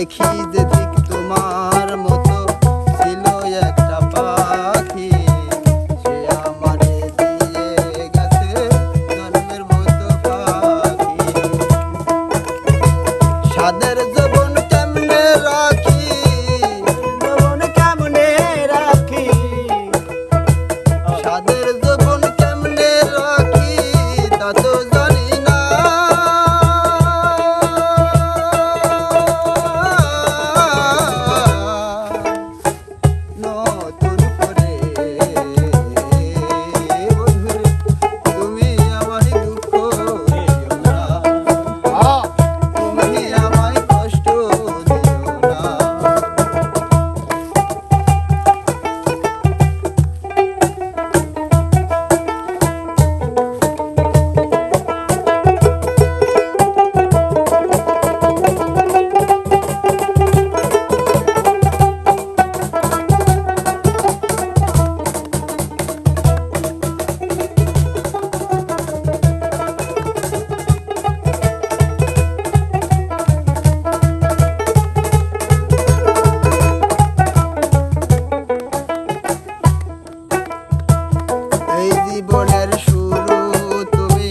দেখি যে তোমার মতো ছিল একটা পাখি। সে আমারে দিয়ে গেছে জন্মের মতো পাখি। সাদের জীবন কেমনে রাখি? জীবন কেমনে রাখি? সাদের জীবন জীবনের শুরু, তুমি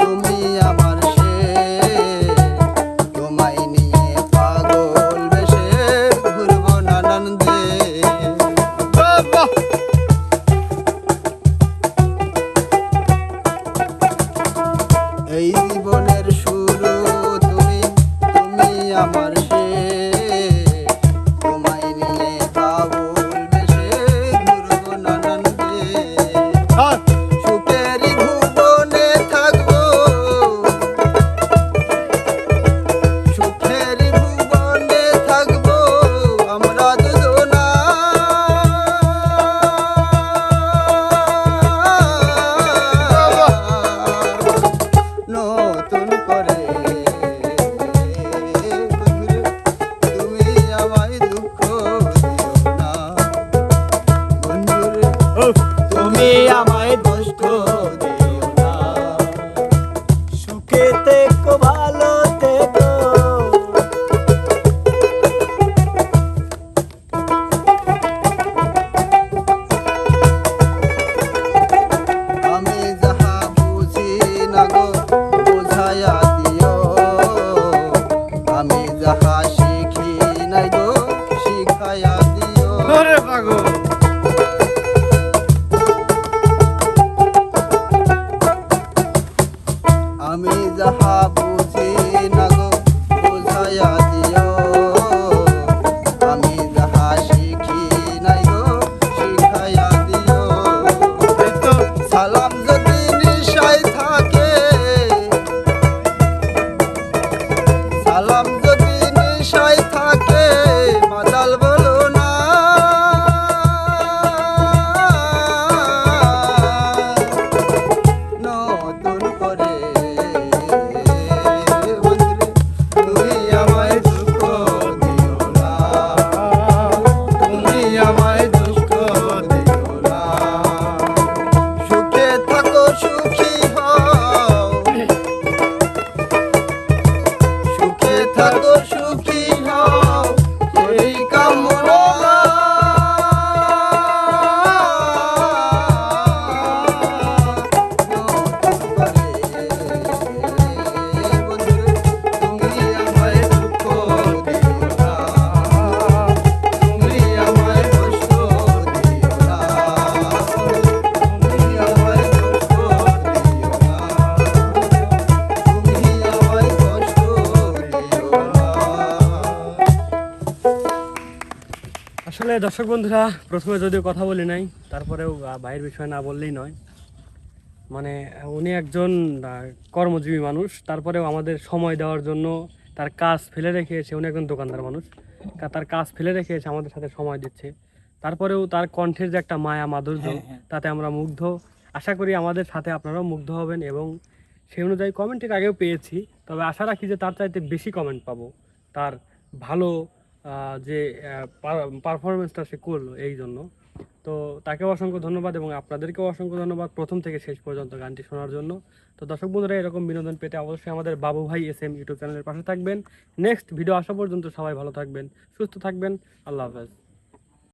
তুমি আমার সে তোমায় নিয়ে পাগল বেশে ঘুরব এই জীবনের শুরু, তুমি তুমি আমার তুমি আমার আসলে দর্শক বন্ধুরা প্রথমে যদিও কথা বলি নাই তারপরেও ভাইয়ের বিষয় না বললেই নয়। মানে উনি একজন কর্মজীবী মানুষ তারপরেও আমাদের সময় দেওয়ার জন্য তার কাজ ফেলে রেখে এসে উনি একজন দোকানদার মানুষ। তার কাজ ফেলে রেখে এসে আমাদের সাথে সময় দিচ্ছে। তারপরেও তার কণ্ঠের যে একটা মায়া মাধুর্য তাতে আমরা মুগ্ধ। আশা করি আমাদের সাথে আপনারাও মুগ্ধ হবেন এবং সেই অনুযায়ী কমেন্টের আগেও পেয়েছি তবে আশা রাখি যে তার চাইতে বেশি কমেন্ট পাবো। তার ভালো যে পারফরমেন্সটা সে করল এই জন্য তো তাকেও অসংখ্য ধন্যবাদ এবং আপনাদেরকেও অসংখ্য ধন্যবাদ প্রথম থেকে শেষ পর্যন্ত গানটি শোনার জন্য। তো দর্শক বন্ধুরা, এরকম বিনোদন পেতে অবশ্যই আমাদের বাবু ভাই এস এম ইউটিউব চ্যানেলের পাশে থাকবেন। নেক্সট ভিডিও আসা পর্যন্ত সবাই ভালো থাকবেন, সুস্থ থাকবেন। আল্লাহ হাফেজ।